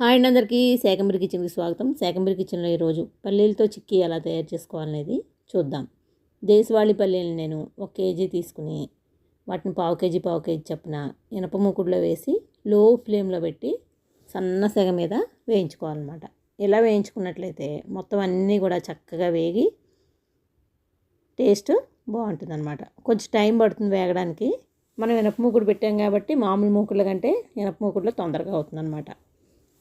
Hi అండి అందరికీ. శాకంబరి కిచెన్కి స్వాగతం. శాకంబరి కిచెన్లో ఈరోజు పల్లీలతో చిక్కీ ఎలా తయారు చేసుకోవాలనేది చూద్దాం. దేశవాళీ పల్లీలు నేను ఒక కేజీ తీసుకుని వాటిని పావు కేజీ పావు కేజీ చప్పున ఇనప మూకుడులో వేసి లో ఫ్లేమ్లో పెట్టి సన్న సెగ మీద వేయించుకోవాలన్నమాట. ఇలా వేయించుకున్నట్లయితే మొత్తం అన్నీ కూడా చక్కగా వేగి టేస్ట్ బాగుంటుందన్నమాట. కొంచెం టైం పడుతుంది వేగడానికి. మనం ఇనప మూకుడు పెట్టాం కాబట్టి మామూలు మూకుడుల కంటే ఇనప మూకుడులో తొందరగా అవుతుందన్నమాట.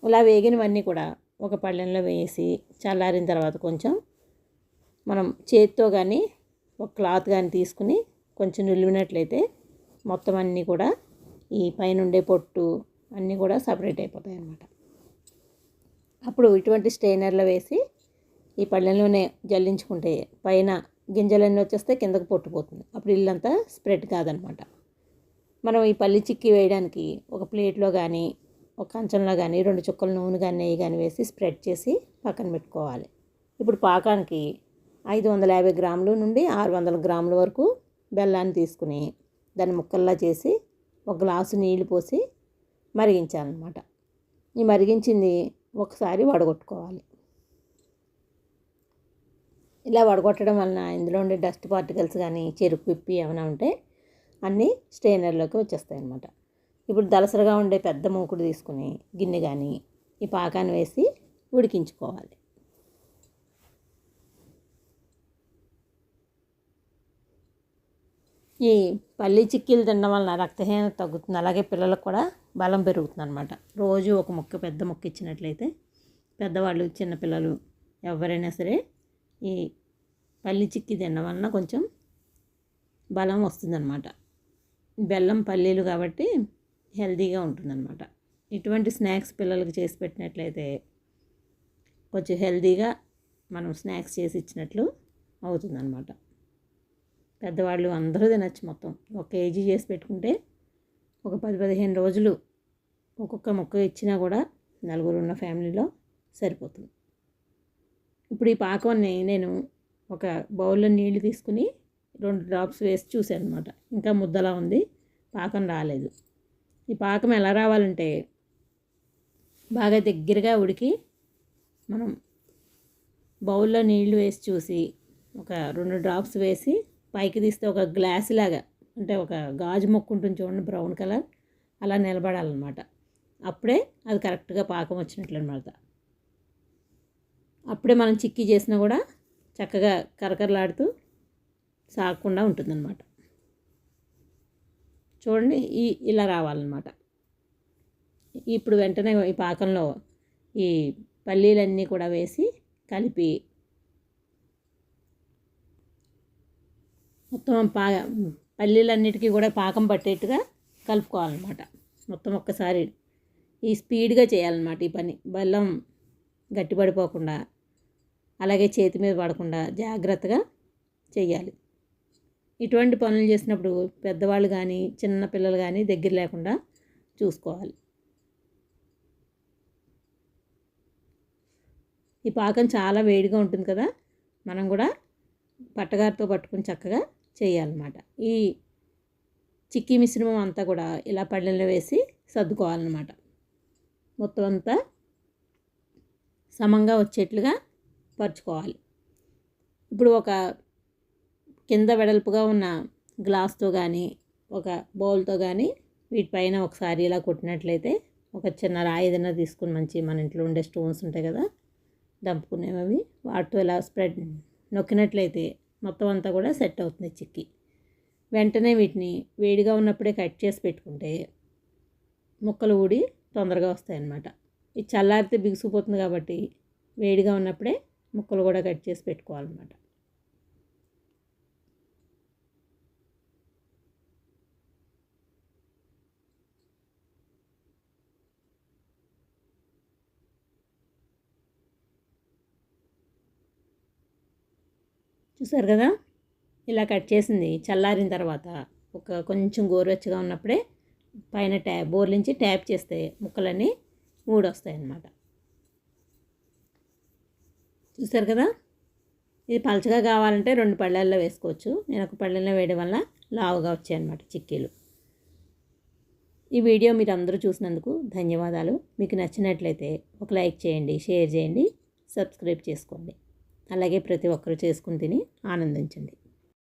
ఇలా వేగినవన్నీ కూడా ఒక పళ్ళెంలో వేసి చల్లారిన తర్వాత కొంచెం మనం చేతితో కానీ ఒక క్లాత్ కానీ తీసుకుని కొంచెం నిలివినట్లయితే మొత్తం అన్నీ కూడా ఈ పైన ఉండే పొట్టు అన్నీ కూడా సపరేట్ అయిపోతాయి అన్నమాట. అప్పుడు ఇటువంటి స్టెయినర్లో వేసి ఈ పళ్ళెంలోనే జల్లించుకుంటే పైన గింజలన్నీ వచ్చేస్తే కిందకు పొట్టుపోతుంది అప్పుడు ఇల్లంతా స్ప్రెడ్ కాదనమాట మనం ఈ పల్లి చిక్కి వేయడానికి ఒక ప్లేట్లో కానీ ఒక కంచంలో కానీ రెండు చుక్కల నూనె కానీ నెయ్యి కానీ వేసి స్ప్రెడ్ చేసి పక్కన పెట్టుకోవాలి. ఇప్పుడు పాకానికి ఐదు వందల యాభై గ్రాములు నుండి ఆరు వందల గ్రాముల వరకు బెల్లాన్ని తీసుకుని దాన్ని ముక్కల్లా చేసి ఒక గ్లాసు నీళ్ళు పోసి మరిగించాలన్నమాట. ఈ మరిగించింది ఒకసారి వడగొట్టుకోవాలి. ఇలా వడగొట్టడం వలన ఇందులో ఉండే డస్ట్ పార్టికల్స్ కానీ చెరుకు పిప్పి ఏమైనా ఉంటే అన్నీ స్ట్రెయినర్లోకి వచ్చేస్తాయి అన్నమాట ఇప్పుడు దలసరగా ఉండే పెద్ద మూకుడు తీసుకుని గిన్నె కానీ ఈ పాకాన్ని వేసి ఉడికించుకోవాలి. ఈ పల్లి చిక్కీలు తినడం వలన రక్తహీనత తగ్గుతుంది. అలాగే పిల్లలకు కూడా బలం పెరుగుతుంది అనమాట రోజు ఒక ముక్క పెద్ద ముక్క ఇచ్చినట్లయితే పెద్దవాళ్ళు చిన్నపిల్లలు ఎవరైనా సరే ఈ పల్లి చిక్కి తినడం వలన కొంచెం బలం వస్తుందన్నమాట. బెల్లం పల్లీలు కాబట్టి హెల్తీగా ఉంటుందన్నమాట. ఇటువంటి స్నాక్స్ పిల్లలకి చేసి పెట్టినట్లయితే కొంచెం హెల్తీగా మనం స్నాక్స్ చేసి ఇచ్చినట్లు అవుతుందన్నమాట. పెద్దవాళ్ళు అందరూ తినచ్చు మొత్తం. ఒక కేజీ చేసి పెట్టుకుంటే ఒక పది పదిహేను రోజులు ఒక్కొక్క ముక్క ఇచ్చినా కూడా నలుగురు ఉన్న ఫ్యామిలీలో సరిపోతుంది. ఇప్పుడు ఈ పాకాన్ని నేను ఒక బౌల్లో నీళ్ళు తీసుకుని రెండు డ్రాప్స్ వేసి చూశాను అనమాట ఇంకా ముద్దలా ఉంది. పాకం రాలేదు. ఈ పాకం ఎలా రావాలంటే బాగా దగ్గరగా ఉడికి మనం బౌల్లో నీళ్ళు వేసి చూసి ఒక రెండు డ్రాప్స్ వేసి పైకి తీస్తే ఒక గ్లాస్ లాగా అంటే ఒక గాజు మొక్క ఉంటుంది చూడండి బ్రౌన్ కలర్ అలా నిలబడాలన్నమాట. అప్పుడే అది కరెక్ట్గా పాకం వచ్చినట్లు అనమాట అప్పుడే మనం చిక్కీ చేసినా కూడా చక్కగా కరకరలాడుతూ సాగకుండా ఉంటుందన్నమాట. చూడండి ఈ ఇలా రావాలన్నమాట. ఇప్పుడు వెంటనే ఈ పాకంలో ఈ పల్లీలన్నీ కూడా వేసి కలిపి మొత్తం పా పల్లీలన్నిటికీ కూడా పాకం పట్టేట్టుగా కలుపుకోవాలన్నమాట. మొత్తం ఒక్కసారి ఈ స్పీడ్గా చేయాలన్నమాట ఈ పని. బెల్లం గట్టిపడిపోకుండా అలాగే చేతి మీద పడకుండా జాగ్రత్తగా చేయాలి. ఇటువంటి పనులు చేసినప్పుడు పెద్దవాళ్ళు కానీ చిన్న పిల్లలు కానీ దగ్గర లేకుండా చూసుకోవాలి. ఈ పాకం చాలా వేడిగా ఉంటుంది కదా మనం కూడా పట్టగారితో పట్టుకుని చక్కగా చేయాలన్నమాట. ఈ చిక్కీ మిశ్రమం అంతా కూడా ఇలా పళ్ళెంలో వేసి సర్దుకోవాలన్నమాట. మొత్తం అంతా సమంగా వచ్చేట్లుగా పరుచుకోవాలి. ఇప్పుడు ఒక కింద వెడల్పుగా ఉన్న గ్లాస్తో కానీ ఒక బౌల్తో కానీ వీటిపైన ఒకసారి ఇలా కొట్టినట్లయితే ఒక చిన్న రాయి ఏదైనా తీసుకుని మంచి మన ఇంట్లో ఉండే స్టోన్స్ ఉంటాయి కదా దంపుకునేవి వాటితో ఇలా స్ప్రెడ్ నొక్కినట్లయితే మొత్తం అంతా కూడా సెట్ అవుతుంది చిక్కి. వెంటనే వీటిని వేడిగా ఉన్నప్పుడే కట్ చేసి పెట్టుకుంటే ముక్కలు ఊడి తొందరగా వస్తాయి అన్నమాట ఇది చల్లారితే బిగుసిపోతుంది కాబట్టి వేడిగా ఉన్నప్పుడే ముక్కలు కూడా కట్ చేసి పెట్టుకోవాలన్నమాట. చూసారు కదా? ఇలా కట్ చేసింది. చల్లారిన తర్వాత ఒక కొంచెం గోరువెచ్చగా ఉన్నప్పుడే పైన ట్యాప్ బోర్లించి ట్యాప్ చేస్తే ముక్కలన్నీ ఊడొస్తాయి అన్నమాట చూసారు కదా? ఇది పలచగా కావాలంటే రెండు పళ్ళల్లో వేసుకోవచ్చు. నేను ఒక పళ్ళల్లో వేయడం వల్ల లావుగా వచ్చాయి అన్నమాట చిక్కీలు. ఈ వీడియో మీరు అందరూ చూసినందుకు ధన్యవాదాలు. మీకు నచ్చినట్లయితే ఒక లైక్ చేయండి షేర్ చేయండి సబ్స్క్రైబ్ చేసుకోండి. అలాగే ప్రతి ఒక్కరూ చేసుకుని తిని ఆనందించండి.